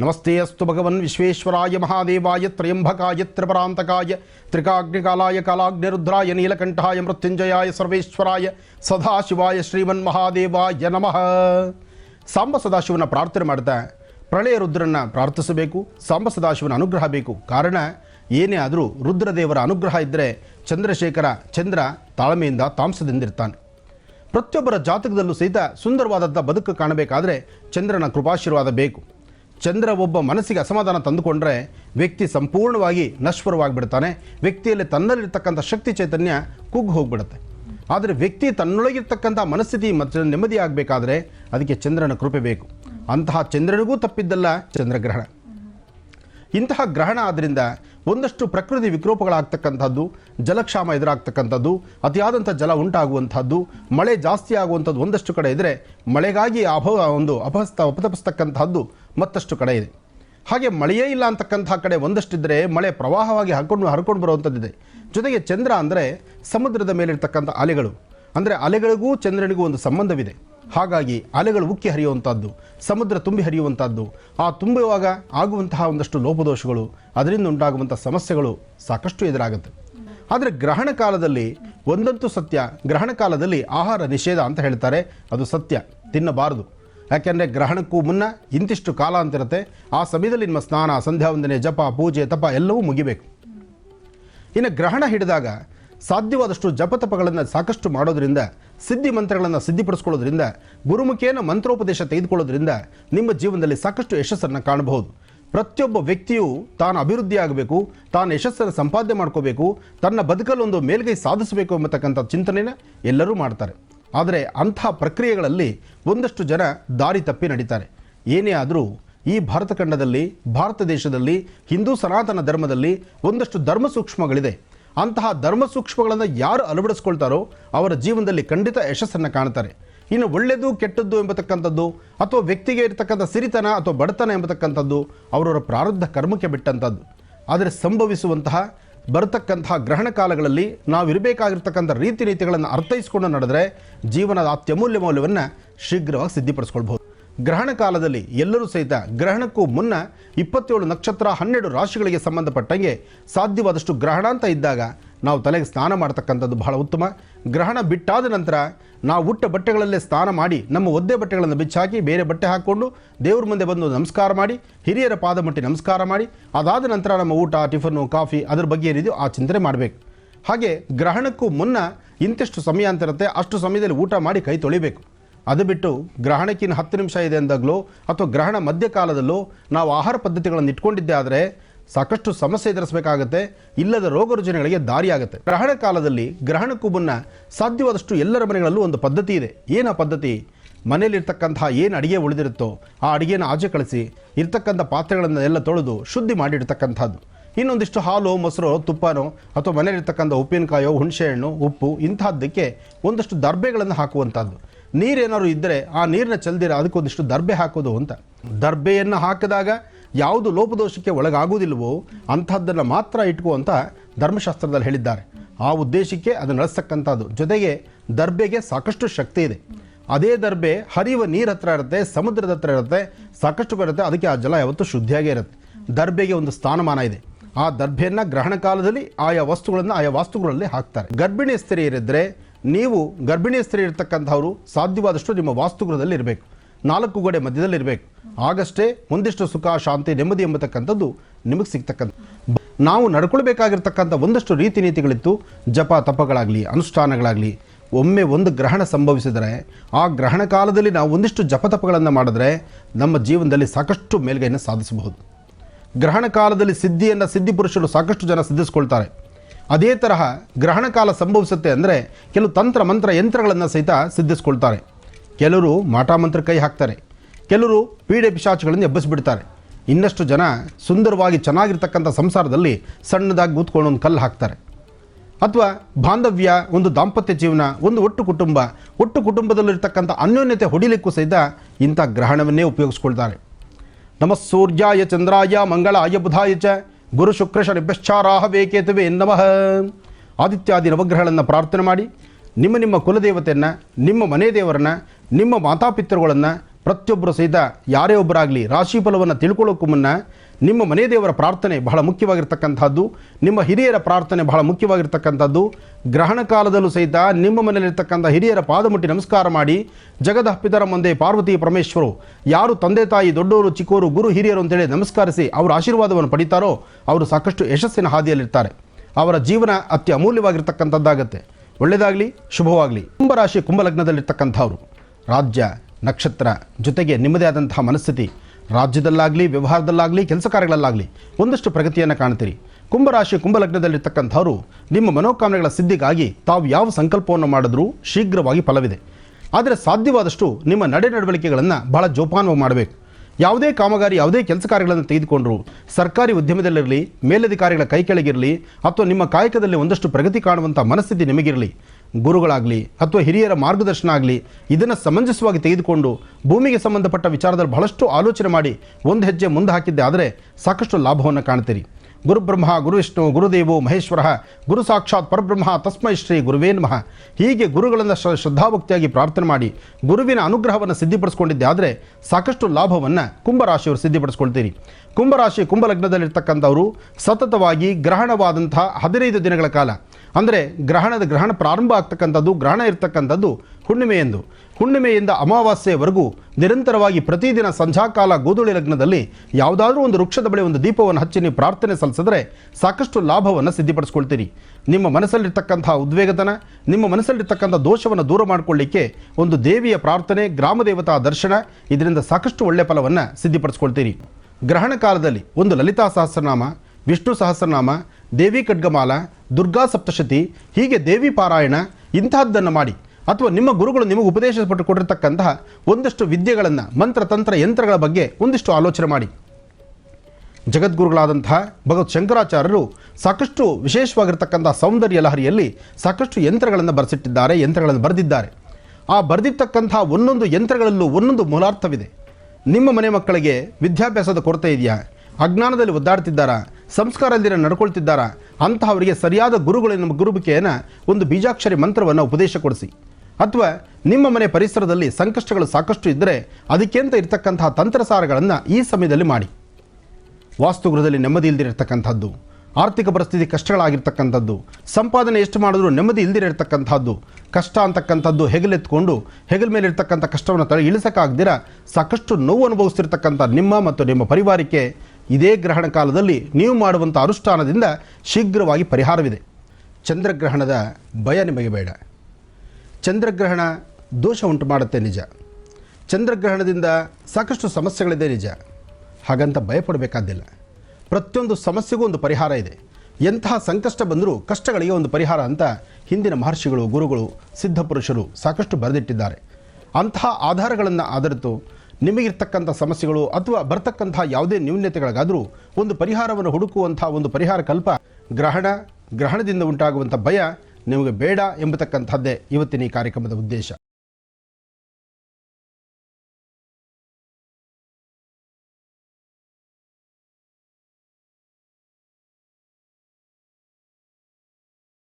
ನಮಸ್ತೆ ಅಸ್ತು ಭಗವನ್ ವಿಶ್ವೇಶ್ವರಾಯ ಮಹಾದೇವಾಯ ತ್ರಯಂಬಕಾಯ ತ್ರಿಪರಾಂತಕಾಯ ತ್ರಿಕಾಗ್ನಿಕಾಲಾಯ ಕಾಲಾಗ್ನಿರುದ್ರಾಯ ನೀಲಕಂಠಾಯ ಮೃತ್ಯುಂಜಯಾಯ ಸರ್ವೇಶ್ವರಾಯ ಸದಾಶಿವಾಯ ಶ್ರೀಮನ್ ಮಹಾದೇವಾಯ ನಮಃ. ಸಾಂಬ ಸದಾಶಿವನ ಪ್ರಾರ್ಥನೆ ಮಾಡ್ತಾ ಪ್ರಳಯ ರುದ್ರನ್ನ ಪ್ರಾರ್ಥಿಸಬೇಕು, ಸಾಂಬ ಸದಾಶಿವನ ಅನುಗ್ರಹ ಬೇಕು. ಕಾರಣ, ಏನೇ ಆದರೂ ರುದ್ರದೇವರ ಅನುಗ್ರಹ ಇದ್ದರೆ ಚಂದ್ರಶೇಖರ ಚಂದ್ರ ತಾಳ್ಮೆಯಿಂದ ತಾಮಸದಿಂದಿರ್ತಾನೆ. ಪ್ರತಿಯೊಬ್ಬರ ಜಾತಕದಲ್ಲೂ ಸಹಿತ ಸುಂದರವಾದಂಥ ಬದುಕು ಕಾಣಬೇಕಾದರೆ ಚಂದ್ರನ ಕೃಪಾಶೀರ್ವಾದ ಬೇಕು. ಚಂದ್ರ ಒಬ್ಬ ಮನಸ್ಸಿಗೆ ಅಸಮಾಧಾನ ತಂದುಕೊಂಡ್ರೆ ವ್ಯಕ್ತಿ ಸಂಪೂರ್ಣವಾಗಿ ನಶ್ವರವಾಗಿಬಿಡ್ತಾನೆ. ವ್ಯಕ್ತಿಯಲ್ಲಿ ತನ್ನಲ್ಲಿರ್ತಕ್ಕಂಥ ಶಕ್ತಿ ಚೈತನ್ಯ ಕುಗ್ಗು ಹೋಗ್ಬಿಡುತ್ತೆ. ಆದರೆ ವ್ಯಕ್ತಿ ತನ್ನೊಳಗಿರ್ತಕ್ಕಂಥ ಮನಸ್ಥಿತಿ ಮತ್ತು ನೆಮ್ಮದಿ ಆಗಬೇಕಾದ್ರೆ ಅದಕ್ಕೆ ಚಂದ್ರನ ಕೃಪೆ ಬೇಕು. ಅಂತಹ ಚಂದ್ರನಿಗೂ ತಪ್ಪಿದ್ದಲ್ಲ ಚಂದ್ರಗ್ರಹಣ. ಇಂತಹ ಗ್ರಹಣ ಆದ್ದರಿಂದ ಒಂದಷ್ಟು ಪ್ರಕೃತಿ ವಿಕೋಪಗಳಾಗ್ತಕ್ಕಂಥದ್ದು ಜಲಕ್ಷಾಮ ಎದುರಾಗ್ತಕ್ಕಂಥದ್ದು, ಅತಿಯಾದಂಥ ಜಲ ಉಂಟಾಗುವಂಥದ್ದು, ಮಳೆ ಜಾಸ್ತಿ ಆಗುವಂಥದ್ದು ಒಂದಷ್ಟು ಕಡೆ ಇದ್ದರೆ ಮಳೆಗಾಗಿ ಅಭ ಒಂದು ಅಪಹಸ್ತ ಅಪತಪಿಸ್ತಕ್ಕಂಥದ್ದು ಮತ್ತಷ್ಟು ಕಡೆ ಇದೆ. ಹಾಗೆ ಮಳೆಯೇ ಇಲ್ಲ ಅಂತಕ್ಕಂಥ ಕಡೆ ಒಂದಷ್ಟಿದ್ದರೆ ಮಳೆ ಪ್ರವಾಹವಾಗಿ ಹರ್ಕೊಂಡು ಹರ್ಕೊಂಡು ಬರುವಂಥದ್ದಿದೆ. ಜೊತೆಗೆ ಚಂದ್ರ ಅಂದರೆ ಸಮುದ್ರದ ಮೇಲಿರ್ತಕ್ಕಂಥ ಅಲೆಗಳು. ಅಂದರೆ ಅಲೆಗಳಿಗೂ ಚಂದ್ರನಿಗೂ ಒಂದು ಸಂಬಂಧವಿದೆ. ಹಾಗಾಗಿ ಅಲೆಗಳು ಉಕ್ಕಿ ಹರಿಯುವಂಥದ್ದು, ಸಮುದ್ರ ತುಂಬಿ ಹರಿಯುವಂಥದ್ದು. ಆ ತುಂಬುವಾಗ ಆಗುವಂತಹ ಒಂದಷ್ಟು ಲೋಪದೋಷಗಳು, ಅದರಿಂದ ಉಂಟಾಗುವಂಥ ಸಮಸ್ಯೆಗಳು ಸಾಕಷ್ಟು ಎದುರಾಗುತ್ತೆ. ಆದರೆ ಗ್ರಹಣ ಕಾಲದಲ್ಲಿ ಒಂದಂತೂ ಸತ್ಯ, ಗ್ರಹಣ ಕಾಲದಲ್ಲಿ ಆಹಾರ ನಿಷೇಧ ಅಂತ ಹೇಳ್ತಾರೆ. ಅದು ಸತ್ಯ, ತಿನ್ನಬಾರದು. ಯಾಕೆಂದರೆ ಗ್ರಹಣಕ್ಕೂ ಮುನ್ನ ಇಂತಿಷ್ಟು ಕಾಲ ಅಂತಿರುತ್ತೆ. ಆ ಸಮಯದಲ್ಲಿ ನಿಮ್ಮ ಸ್ನಾನ ಸಂಧ್ಯಾ ವಂದನೆ ಜಪ, ಪೂಜೆ, ತಪ ಎಲ್ಲವೂ ಮುಗಿಬೇಕು. ಇನ್ನು ಗ್ರಹಣ ಹಿಡಿದಾಗ ಸಾಧ್ಯವಾದಷ್ಟು ಜಪತಪಗಳನ್ನು ಸಾಕಷ್ಟು ಮಾಡೋದ್ರಿಂದ, ಸಿದ್ಧಿ ಮಂತ್ರಗಳನ್ನು ಸಿದ್ಧಿಪಡಿಸ್ಕೊಳ್ಳೋದ್ರಿಂದ, ಗುರುಮುಖಿಯನ್ನು ಮಂತ್ರೋಪದೇಶ ತೆಗೆದುಕೊಳ್ಳೋದ್ರಿಂದ ನಿಮ್ಮ ಜೀವನದಲ್ಲಿ ಸಾಕಷ್ಟು ಯಶಸ್ಸನ್ನು ಕಾಣಬಹುದು. ಪ್ರತಿಯೊಬ್ಬ ವ್ಯಕ್ತಿಯು ತಾನು ಅಭಿವೃದ್ಧಿ ಆಗಬೇಕು, ತಾನು ಯಶಸ್ಸನ್ನು ಸಂಪಾದನೆ ಮಾಡ್ಕೋಬೇಕು, ತನ್ನ ಬದುಕಲ್ಲೊಂದು ಮೇಲ್ಗೈ ಸಾಧಿಸಬೇಕು ಎಂಬತಕ್ಕಂಥ ಚಿಂತನೆನ ಎಲ್ಲರೂ ಮಾಡ್ತಾರೆ. ಆದರೆ ಅಂಥ ಪ್ರಕ್ರಿಯೆಗಳಲ್ಲಿ ಒಂದಷ್ಟು ಜನ ದಾರಿ ತಪ್ಪಿ ನಡೀತಾರೆ. ಏನೇ ಆದರೂ ಈ ಭಾರತ ಖಂಡದಲ್ಲಿ, ಭಾರತ ದೇಶದಲ್ಲಿ, ಹಿಂದೂ ಸನಾತನ ಧರ್ಮದಲ್ಲಿ ಒಂದಷ್ಟು ಧರ್ಮ ಸೂಕ್ಷ್ಮಗಳಿದೆ. ಅಂತಹ ಧರ್ಮ ಸೂಕ್ಷ್ಮಗಳನ್ನು ಯಾರು ಅಳವಡಿಸ್ಕೊಳ್ತಾರೋ ಅವರ ಜೀವನದಲ್ಲಿ ಖಂಡಿತ ಯಶಸ್ಸನ್ನು ಕಾಣ್ತಾರೆ. ಇನ್ನು ಒಳ್ಳೆಯದು, ಕೆಟ್ಟದ್ದು ಎಂಬತಕ್ಕಂಥದ್ದು, ಅಥವಾ ವ್ಯಕ್ತಿಗೆ ಇರತಕ್ಕಂಥ ಸಿರಿತನ ಅಥವಾ ಬಡತನ ಎಂಬತಕ್ಕಂಥದ್ದು ಅವರವರ ಪ್ರಾರಬ್ಧ ಕರ್ಮಕ್ಕೆ ಬಿಟ್ಟಂಥದ್ದು. ಆದರೆ ಸಂಭವಿಸುವಂತಹ ಬರತಕ್ಕಂತಹ ಗ್ರಹಣ ಕಾಲಗಳಲ್ಲಿ ನಾವಿರಬೇಕಾಗಿರ್ತಕ್ಕಂಥ ರೀತಿ ನೀತಿಗಳನ್ನು ಅರ್ಥೈಸಿಕೊಂಡು ನಡೆದರೆ ಜೀವನದ ಅತ್ಯಮೂಲ್ಯ ಮೌಲ್ಯವನ್ನು ಶೀಘ್ರವಾಗಿ ಸಿದ್ಧಿಪಡಿಸ್ಕೊಳ್ಬಹುದು. ಗ್ರಹಣ ಕಾಲದಲ್ಲಿ ಎಲ್ಲರೂ ಸಹಿತ ಗ್ರಹಣಕ್ಕೂ ಮುನ್ನ ಇಪ್ಪತ್ತೇಳು ನಕ್ಷತ್ರ ಹನ್ನೆರಡು ರಾಶಿಗಳಿಗೆ ಸಂಬಂಧಪಟ್ಟಂಗೆ ಸಾಧ್ಯವಾದಷ್ಟು ಗ್ರಹಣ ಅಂತ ಇದ್ದಾಗ ನಾವು ತಲೆಗೆ ಸ್ನಾನ ಮಾಡ್ತಕ್ಕಂಥದ್ದು ಬಹಳ ಉತ್ತಮ. ಗ್ರಹಣ ಬಿಟ್ಟಾದ ನಂತರ ನಾವು ಹುಟ್ಟ ಬಟ್ಟೆಗಳಲ್ಲೇ ಸ್ನಾನ ಮಾಡಿ, ನಮ್ಮ ಒದ್ದೆ ಬಟ್ಟೆಗಳನ್ನು ಬಿಚ್ಚಾಕಿ, ಬೇರೆ ಬಟ್ಟೆ ಹಾಕ್ಕೊಂಡು ದೇವ್ರ ಮುಂದೆ ಬಂದು ನಮಸ್ಕಾರ ಮಾಡಿ, ಹಿರಿಯರ ಪಾದ ಮುಟ್ಟಿ ನಮಸ್ಕಾರ ಮಾಡಿ, ಅದಾದ ನಂತರ ನಮ್ಮ ಊಟ, ಟಿಫನ್ನು, ಕಾಫಿ ಅದ್ರ ಬಗ್ಗೆ ಏನಿದೆಯೋ ಆ ಚಿಂತನೆ ಮಾಡಬೇಕು. ಹಾಗೆ ಗ್ರಹಣಕ್ಕೂ ಮುನ್ನ ಇಂತಿಷ್ಟು ಸಮಯ ಅಂತ ಅಷ್ಟು ಸಮಯದಲ್ಲಿ ಊಟ ಮಾಡಿ ಕೈ ತೊಳಿಬೇಕು. ಅದು ಬಿಟ್ಟು ಗ್ರಹಣಕ್ಕಿನ್ನ ಹತ್ತು ನಿಮಿಷ ಇದೆ ಅಂದಾಗಲೋ ಅಥವಾ ಗ್ರಹಣ ಮಧ್ಯಕಾಲದಲ್ಲೋ ನಾವು ಆಹಾರ ಪದ್ಧತಿಗಳನ್ನು ಇಟ್ಕೊಂಡಿದ್ದೆ ಆದರೆ ಸಾಕಷ್ಟು ಸಮಸ್ಯೆ ಎದುರಿಸಬೇಕಾಗತ್ತೆ, ಇಲ್ಲದ ರೋಗ ರುಜಿನಗಳಿಗೆ ದಾರಿಯಾಗುತ್ತೆ. ಗ್ರಹಣ ಕಾಲದಲ್ಲಿ ಗ್ರಹಣಕ್ಕೂ ಮುನ್ನ ಸಾಧ್ಯವಾದಷ್ಟು ಎಲ್ಲರ ಮನೆಗಳಲ್ಲೂ ಒಂದು ಪದ್ಧತಿ ಇದೆ. ಏನು ಆ ಪದ್ಧತಿ? ಮನೆಯಲ್ಲಿರ್ತಕ್ಕಂತಹ ಏನು ಅಡುಗೆ ಉಳಿದಿರುತ್ತೋ, ಆ ಅಡುಗೆನ ಆಚೆ ಕಳಿಸಿ, ಇರ್ತಕ್ಕಂಥ ಪಾತ್ರೆಗಳನ್ನು ಎಲ್ಲ ತೊಳೆದು ಶುದ್ಧಿ ಮಾಡಿರ್ತಕ್ಕಂಥದ್ದು ಇನ್ನೊಂದಿಷ್ಟು ಹಾಲು, ಮೊಸರು, ತುಪ್ಪನೋ, ಅಥವಾ ಮನೆಯಲ್ಲಿರ್ತಕ್ಕಂಥ ಉಪ್ಪಿನಕಾಯೋ, ಹುಣಸೆಹಣ್ಣು, ಉಪ್ಪು ಇಂಥದ್ದಕ್ಕೆ ಒಂದಷ್ಟು ದರ್ಬೆಗಳನ್ನು ಹಾಕುವಂಥದ್ದು. ನೀರೇನಾದ್ರು ಇದ್ದರೆ ಆ ನೀರನ್ನ ಚೆಲ್ದಿರ ಅದಕ್ಕೊಂದಿಷ್ಟು ದರ್ಬೆ ಹಾಕೋದು ಅಂತ. ದರ್ಬೆಯನ್ನು ಹಾಕಿದಾಗ ಯಾವುದು ಲೋಪದೋಷಕ್ಕೆ ಒಳಗಾಗುವುದಿಲ್ಲವೋ ಅಂಥದ್ದನ್ನು ಮಾತ್ರ ಇಟ್ಕೋ ಅಂತ ಧರ್ಮಶಾಸ್ತ್ರದಲ್ಲಿ ಹೇಳಿದ್ದಾರೆ. ಆ ಉದ್ದೇಶಕ್ಕೆ ಅದು ನಡೆಸ್ತಕ್ಕಂಥದ್ದು. ಜೊತೆಗೆ ದರ್ಬೆಗೆ ಸಾಕಷ್ಟು ಶಕ್ತಿ ಇದೆ. ಅದೇ ದರ್ಬೆ ಹರಿಯುವ ನೀರು ಹತ್ರ ಇರುತ್ತೆ, ಸಮುದ್ರದ ಹತ್ರ ಇರುತ್ತೆ, ಸಾಕಷ್ಟು ಬರುತ್ತೆ ಅದಕ್ಕೆ ಆ ಜಲ ಯಾವತ್ತೂ ಶುದ್ಧಿಯಾಗೇ ಇರುತ್ತೆ. ದರ್ಬೆಗೆ ಒಂದು ಸ್ಥಾನಮಾನ ಇದೆ. ಆ ದರ್ಬೆಯನ್ನು ಗ್ರಹಣ ಕಾಲದಲ್ಲಿ ಆಯಾ ವಸ್ತುಗಳನ್ನು ಆಯಾ ವಾಸ್ತುಗಳಲ್ಲಿ ಹಾಕ್ತಾರೆ. ಗರ್ಭಿಣಿ ಸ್ತ್ರೀಯರಿದ್ದರೆ ನೀವು ಗರ್ಭಿಣಿ ಸ್ತ್ರೀ ಇರ್ತಕ್ಕಂಥವ್ರು ಸಾಧ್ಯವಾದಷ್ಟು ನಿಮ್ಮ ವಾಸ್ತುಗೃಹದಲ್ಲಿ ಇರಬೇಕು. ನಾಲ್ಕು ಗೋಡೆ ಮಧ್ಯದಲ್ಲಿರಬೇಕು. ಆಗಷ್ಟೇ ಒಂದಿಷ್ಟು ಸುಖ, ಶಾಂತಿ, ನೆಮ್ಮದಿ ಎಂಬತಕ್ಕಂಥದ್ದು ನಿಮಗೆ ಸಿಗ್ತಕ್ಕಂಥ ನಾವು ನಡ್ಕೊಳ್ಬೇಕಾಗಿರ್ತಕ್ಕಂಥ ಒಂದಷ್ಟು ರೀತಿ ನೀತಿಗಳಿತ್ತು ಜಪ ತಪಗಳಾಗಲಿ, ಅನುಷ್ಠಾನಗಳಾಗಲಿ, ಒಮ್ಮೆ ಒಂದು ಗ್ರಹಣ ಸಂಭವಿಸಿದರೆ, ಆ ಗ್ರಹಣ ಕಾಲದಲ್ಲಿ ನಾವು ಒಂದಿಷ್ಟು ಜಪತಪಗಳನ್ನು ಮಾಡಿದ್ರೆ ನಮ್ಮ ಜೀವನದಲ್ಲಿ ಸಾಕಷ್ಟು ಮೇಲ್ಗೈನ ಸಾಧಿಸಬಹುದು. ಗ್ರಹಣ ಕಾಲದಲ್ಲಿ ಸಿದ್ಧಿಯನ್ನು ಸಿದ್ಧಿ ಪುರುಷರು ಸಾಕಷ್ಟು ಜನ ಸಿದ್ಧಿಸ್ಕೊಳ್ತಾರೆ. ಅದೇ ತರಹ ಗ್ರಹಣ ಕಾಲ ಸಂಭವಿಸುತ್ತೆ ಅಂದರೆ ಕೆಲವು ತಂತ್ರ, ಮಂತ್ರ, ಯಂತ್ರಗಳನ್ನು ಸಹಿತ ಸಿದ್ಧಿಸ್ಕೊಳ್ತಾರೆ. ಕೆಲವರು ಮಾಟಾಮಂತ್ರ ಕೈ ಹಾಕ್ತಾರೆ. ಕೆಲವರು ಪೀಡೆ ಪಿಶಾಚುಗಳನ್ನು ಎಬ್ಬಿಸ್ಬಿಡ್ತಾರೆ. ಇನ್ನಷ್ಟು ಜನ ಸುಂದರವಾಗಿ ಚೆನ್ನಾಗಿರ್ತಕ್ಕಂಥ ಸಂಸಾರದಲ್ಲಿ ಸಣ್ಣದಾಗಿ ಕೂತ್ಕೊಂಡು ಒಂದು ಕಲ್ಲು ಹಾಕ್ತಾರೆ. ಅಥವಾ ಬಾಂಧವ್ಯ, ಒಂದು ದಾಂಪತ್ಯ ಜೀವನ, ಒಂದು ಒಟ್ಟು ಕುಟುಂಬ, ಒಟ್ಟು ಕುಟುಂಬದಲ್ಲಿರ್ತಕ್ಕಂಥ ಅನ್ಯೋನ್ಯತೆ ಹೊಡಿಲಿಕ್ಕೂ ಸಹಿತ ಇಂಥ ಗ್ರಹಣವನ್ನೇ ಉಪಯೋಗಿಸ್ಕೊಳ್ತಾರೆ. ನಮ ಸೂರ್ಯಾಯ ಚಂದ್ರಾಯ ಮಂಗಳಾಯ ಬುಧಾಯ ಚ ಗುರು ಶುಕ್ರ ಶನಿಭ್ಯಶ್ಚಾರಾಹ ವೇಕೇತುವೆ ನಮಃ. ಆದಿತ್ಯಾದಿ ನವಗ್ರಹಗಳನ್ನು ಪ್ರಾರ್ಥನೆ ಮಾಡಿ ನಿಮ್ಮ ನಿಮ್ಮ ಕುಲದೇವತೆಯನ್ನು, ನಿಮ್ಮ ಮನೆ ದೇವರನ್ನು, ನಿಮ್ಮ ಮಾತಾಪಿತೃಗಳನ್ನು ಪ್ರತಿಯೊಬ್ಬರು ಸಹಿತ ಯಾರೇ ಒಬ್ಬರಾಗಲಿ ರಾಶಿ ಫಲವನ್ನು ತಿಳ್ಕೊಳ್ಳೋಕ್ಕೂ ಮುನ್ನ ನಿಮ್ಮ ಮನೆ ದೇವರ ಪ್ರಾರ್ಥನೆ ಬಹಳ ಮುಖ್ಯವಾಗಿರ್ತಕ್ಕಂಥದ್ದು. ನಿಮ್ಮ ಹಿರಿಯರ ಪ್ರಾರ್ಥನೆ ಬಹಳ ಮುಖ್ಯವಾಗಿರ್ತಕ್ಕಂಥದ್ದು. ಗ್ರಹಣ ಕಾಲದಲ್ಲೂ ಸಹಿತ ನಿಮ್ಮ ಮನೆಯಲ್ಲಿರ್ತಕ್ಕಂಥ ಹಿರಿಯರ ಪಾದ ಮುಟ್ಟಿ ನಮಸ್ಕಾರ ಮಾಡಿ, ಜಗದ ಪಿತರ ಮುಂದೆ ಪಾರ್ವತಿ ಪರಮೇಶ್ವರು ಯಾರು ತಂದೆ ತಾಯಿ ದೊಡ್ಡವರು ಚಿಕ್ಕವರು ಗುರು ಹಿರಿಯರು ಅಂತೇಳಿ ನಮಸ್ಕರಿಸಿ ಅವರ ಆಶೀರ್ವಾದವನ್ನು ಪಡಿತಾರೋ, ಅವರು ಸಾಕಷ್ಟು ಯಶಸ್ಸಿನ ಹಾದಿಯಲ್ಲಿರ್ತಾರೆ. ಅವರ ಜೀವನ ಅತಿ ಅಮೂಲ್ಯವಾಗಿರ್ತಕ್ಕಂಥದ್ದಾಗತ್ತೆ ಒಳ್ಳೆಯದಾಗಲಿ ಶುಭವಾಗಲಿ. ಕುಂಭರಾಶಿ, ಕುಂಭಲಗ್ನದಲ್ಲಿರ್ತಕ್ಕಂಥವ್ರು, ರಾಜ್ಯ, ನಕ್ಷತ್ರ ಜೊತೆಗೆ ನಿಮ್ಮದೇ ಆದಂತಹ ಮನಸ್ಥಿತಿ, ರಾಜ್ಯದಲ್ಲಾಗಲಿ, ವ್ಯವಹಾರದಲ್ಲಾಗಲಿ, ಕೆಲಸ ಕಾರ್ಯಗಳಲ್ಲಾಗಲಿ, ಒಂದಷ್ಟು ಪ್ರಗತಿಯನ್ನು ಕಾಣ್ತೀರಿ. ಕುಂಭರಾಶಿ, ಕುಂಭಲಗ್ನದಲ್ಲಿರ್ತಕ್ಕಂಥವ್ರು, ನಿಮ್ಮ ಮನೋಕಾಮನೆಗಳ ಸಿದ್ಧಿಗಾಗಿ ತಾವು ಯಾವ ಸಂಕಲ್ಪವನ್ನು ಮಾಡಿದ್ರೂ ಶೀಘ್ರವಾಗಿ ಫಲವಿದೆ. ಆದರೆ ಸಾಧ್ಯವಾದಷ್ಟು ನಿಮ್ಮ ನಡೆ ನಡವಳಿಕೆಗಳನ್ನು ಬಹಳ ಜೋಪಾನವಾಗಿ ಮಾಡಬೇಕು. ಯಾವುದೇ ಕಾಮಗಾರಿ, ಯಾವುದೇ ಕೆಲಸ ಕಾರ್ಯಗಳನ್ನು ತೆಗೆದುಕೊಂಡ್ರು ಸರ್ಕಾರಿ ಉದ್ಯಮದಲ್ಲಿರಲಿ, ಮೇಲಧಿಕಾರಿಗಳ ಕೈ ಕೆಳಗಿರಲಿ ಅಥವಾ ನಿಮ್ಮ ಕಾಯಕದಲ್ಲಿ ಒಂದಷ್ಟು ಪ್ರಗತಿ ಕಾಣುವಂಥ ಮನಸ್ಥಿತಿ ನಿಮಗಿರಲಿ, ಗುರುಗಳಾಗಲಿ ಅಥವಾ ಹಿರಿಯರ ಮಾರ್ಗದರ್ಶನ ಆಗಲಿ ಇದನ್ನು ಸಮಂಜಸವಾಗಿ ತೆಗೆದುಕೊಂಡು ಭೂಮಿಗೆ ಸಂಬಂಧಪಟ್ಟ ವಿಚಾರದಲ್ಲಿ ಬಹಳಷ್ಟು ಆಲೋಚನೆ ಮಾಡಿ ಒಂದು ಹೆಜ್ಜೆ ಮುಂದೆ ಹಾಕಿದ್ದೆ ಆದರೆ ಸಾಕಷ್ಟು ಲಾಭವನ್ನು ಕಾಣ್ತೀರಿ. ಗುರುಬ್ರಹ್ಮ ಗುರುವಿಷ್ಣು ಗುರುದೇವೋ ಮಹೇಶ್ವರ, ಗುರು ಸಾಕ್ಷಾತ್ ಪರಬ್ರಹ್ಮ, ತಸ್ಮೈ ಶ್ರೀ ಗುರುವೇ ನಮಃ. ಹೀಗೆ ಗುರುಗಳನ್ನು ಶ್ರ- ಶ್ರದ್ಧಾಭಕ್ತಿಯಾಗಿ ಪ್ರಾರ್ಥನೆ ಮಾಡಿ ಗುರುವಿನ ಅನುಗ್ರಹವನ್ನು ಸಿದ್ಧಿಪಡಿಸ್ಕೊಂಡಿದ್ದೆ ಆದರೆ ಸಾಕಷ್ಟು ಲಾಭವನ್ನು ಕುಂಭರಾಶಿಯವರು ಸಿದ್ಧಿಪಡಿಸ್ಕೊಳ್ತೀರಿ. ಕುಂಭರಾಶಿ, ಕುಂಭಲಗ್ನದಲ್ಲಿರ್ತಕ್ಕಂಥವರು ಸತತವಾಗಿ ಗ್ರಹಣವಾದಂತಹ ಹದಿನೈದು ದಿನಗಳ ಕಾಲ. ಅಂದರೆ ಗ್ರಹಣದ ಗ್ರಹಣ ಪ್ರಾರಂಭ ಆಗ್ತಕ್ಕಂಥದ್ದು, ಗ್ರಹಣ ಇರ್ತಕ್ಕಂಥದ್ದು ಹುಣ್ಣಿಮೆಯೆಂದು. ಹುಣ್ಣಿಮೆಯಿಂದ ಅಮಾವಾಸ್ಯೆಯವರೆಗೂ ನಿರಂತರವಾಗಿ ಪ್ರತಿದಿನ ಸಂಜಾಕಾಲ ಗೋಧುಳಿ ಲಗ್ನದಲ್ಲಿ ಯಾವುದಾದ್ರೂ ಒಂದು ವೃಕ್ಷದ ಬಳಿ ಒಂದು ದೀಪವನ್ನು ಹಚ್ಚಿ ನೀವು ಪ್ರಾರ್ಥನೆ ಸಲ್ಲಿಸಿದ್ರೆ ಸಾಕಷ್ಟು ಲಾಭವನ್ನು ಸಿದ್ಧಿಪಡಿಸ್ಕೊಳ್ತೀರಿ. ನಿಮ್ಮ ಮನಸ್ಸಲ್ಲಿರ್ತಕ್ಕಂಥ ಉದ್ವೇಗತನ, ನಿಮ್ಮ ಮನಸ್ಸಲ್ಲಿರ್ತಕ್ಕಂಥ ದೋಷವನ್ನು ದೂರ ಮಾಡಿಕೊಳ್ಳಿಕ್ಕೆ ಒಂದು ದೇವಿಯ ಪ್ರಾರ್ಥನೆ ಗ್ರಾಮ ದೇವತಾ ದರ್ಶನ ಇದರಿಂದ ಸಾಕಷ್ಟು ಒಳ್ಳೆಯ ಫಲವನ್ನು ಸಿದ್ಧಿಪಡಿಸ್ಕೊಳ್ತೀರಿ. ಗ್ರಹಣ ಕಾಲದಲ್ಲಿ ಒಂದು ಲಲಿತಾ ಸಹಸ್ರನಾಮ, ವಿಷ್ಣು ಸಹಸ್ರನಾಮ, ದೇವಿ ಖಡ್ಗಮಾಲ, ದುರ್ಗಾ ಸಪ್ತಶತಿ ಹೀಗೆ ದೇವಿ ಪಾರಾಯಣ ಇಂತಹದ್ದನ್ನು ಮಾಡಿ ಅಥವಾ ನಿಮ್ಮ ಗುರುಗಳು ನಿಮಗೆ ಉಪದೇಶಪಟ್ಟು ಕೊಟ್ಟಿರ್ತಕ್ಕಂತಹ ಒಂದಷ್ಟು ವಿದ್ಯೆಗಳನ್ನು ಮಂತ್ರತಂತ್ರ ಯಂತ್ರಗಳ ಬಗ್ಗೆ ಒಂದಿಷ್ಟು ಆಲೋಚನೆ ಮಾಡಿ. ಜಗದ್ಗುರುಗಳಾದಂತಹ ಭಗವತ್ ಶಂಕರಾಚಾರ್ಯರು ಸಾಕಷ್ಟು ವಿಶೇಷವಾಗಿರ್ತಕ್ಕಂಥ ಸೌಂದರ್ಯ ಲಹರಿಯಲ್ಲಿ ಸಾಕಷ್ಟು ಯಂತ್ರಗಳನ್ನು ಬರೆಸಿಟ್ಟಿದ್ದಾರೆ, ಯಂತ್ರಗಳನ್ನು ಬರೆದಿದ್ದಾರೆ. ಆ ಬರೆದಿರ್ತಕ್ಕಂಥ ಒಂದೊಂದು ಯಂತ್ರಗಳಲ್ಲೂ ಒಂದೊಂದು ಮೂಲಾರ್ಥವಿದೆ. ನಿಮ್ಮ ಮನೆ ಮಕ್ಕಳಿಗೆ ವಿದ್ಯಾಭ್ಯಾಸದ ಕೊರತೆ ಇದೆಯಾ? ಅಜ್ಞಾನದಲ್ಲಿ ಒದ್ದಾಡ್ತಿದ್ದಾರಾ? ಸಂಸ್ಕಾರದಿಂದ ನಡ್ಕೊಳ್ತಿದ್ದಾರಾ? ಅಂತಹವರಿಗೆ ಸರಿಯಾದ ಗುರುಗಳು ನಮ್ಮ ಗುರುಬಿಕೆಯನ್ನು ಒಂದು ಬೀಜಾಕ್ಷರಿ ಮಂತ್ರವನ್ನು ಉಪದೇಶ ಕೊಡಿಸಿ. ಅಥವಾ ನಿಮ್ಮ ಮನೆ ಪರಿಸರದಲ್ಲಿ ಸಂಕಷ್ಟಗಳು ಸಾಕಷ್ಟು ಇದ್ದರೆ ಅದಕ್ಕೆಂತ ಇರತಕ್ಕಂತಹ ತಂತ್ರಸಾರಗಳನ್ನು ಈ ಸಮಯದಲ್ಲಿ ಮಾಡಿ. ವಾಸ್ತುಗೃಹದಲ್ಲಿ ನೆಮ್ಮದಿ ಇಲ್ದಿರತಕ್ಕಂಥದ್ದು ಆರ್ಥಿಕ ಪರಿಸ್ಥಿತಿ ಕಷ್ಟಗಳಾಗಿರ್ತಕ್ಕಂಥದ್ದು, ಸಂಪಾದನೆ ಎಷ್ಟು ಮಾಡಿದ್ರೂ ನೆಮ್ಮದಿ ಇಲ್ದಿರತಕ್ಕಂಥದ್ದು ಕಷ್ಟ ಅಂತಕ್ಕಂಥದ್ದು ಹೆಗಲೆತ್ಕೊಂಡು ಹೆಗಲ ಮೇಲೆ ಇರ್ತಕ್ಕಂಥ ಕಷ್ಟವನ್ನು ತಲೆ ಇಳಿಸೋಕ್ಕಾಗ್ದಿರ ಸಾಕಷ್ಟು ನೋವು ಅನುಭವಿಸ್ತಿರ್ತಕ್ಕಂಥ ನಿಮ್ಮ ಮತ್ತು ನಿಮ್ಮ ಪರಿವಾರಕ್ಕೆ ಇದೇ ಗ್ರಹಣ ಕಾಲದಲ್ಲಿ ನೀವು ಮಾಡುವಂಥ ಅನುಷ್ಠಾನದಿಂದ ಶೀಘ್ರವಾಗಿ ಪರಿಹಾರವಿದೆ. ಚಂದ್ರಗ್ರಹಣದ ಭಯ ನಿಮಗೆ ಬೇಡ. ಚಂದ್ರಗ್ರಹಣ ದೋಷ ಉಂಟು ಮಾಡುತ್ತೆ ನಿಜ. ಚಂದ್ರಗ್ರಹಣದಿಂದ ಸಾಕಷ್ಟು ಸಮಸ್ಯೆಗಳಿದೆ ನಿಜ. ಹಾಗಂತ ಭಯಪಡಬೇಕಾದಿಲ್ಲ. ಪ್ರತಿಯೊಂದು ಸಮಸ್ಯೆಗೂ ಒಂದು ಪರಿಹಾರ ಇದೆ. ಎಂತಹ ಸಂಕಷ್ಟ ಬಂದರೂ ಕಷ್ಟಗಳಿಗೆ ಒಂದು ಪರಿಹಾರ ಅಂತ ಹಿಂದಿನ ಮಹರ್ಷಿಗಳು, ಗುರುಗಳು ಸಿದ್ಧಪುರುಷರು ಸಾಕಷ್ಟು ಬರೆದಿಟ್ಟಿದ್ದಾರೆ. ಅಂತಹ ಆಧಾರಗಳನ್ನು ಆಧರಿತು ನಿಮಗಿರ್ತಕ್ಕಂಥ ಸಮಸ್ಯೆಗಳು ಅಥವಾ ಬರ್ತಕ್ಕಂಥ ಯಾವುದೇ ನ್ಯೂನ್ಯತೆಗಳಿಗಾದರೂ ಒಂದು ಪರಿಹಾರವನ್ನು ಹುಡುಕುವಂಥ ಒಂದು ಪರಿಹಾರ ಕಲ್ಪ ಗ್ರಹಣ, ಗ್ರಹಣದಿಂದ ಉಂಟಾಗುವಂಥ ಭಯ ನಿಮಗೆ ಬೇಡ ಎಂಬತಕ್ಕಂಥದ್ದೇ ಇವತ್ತಿನ ಈ ಕಾರ್ಯಕ್ರಮದ ಉದ್ದೇಶ.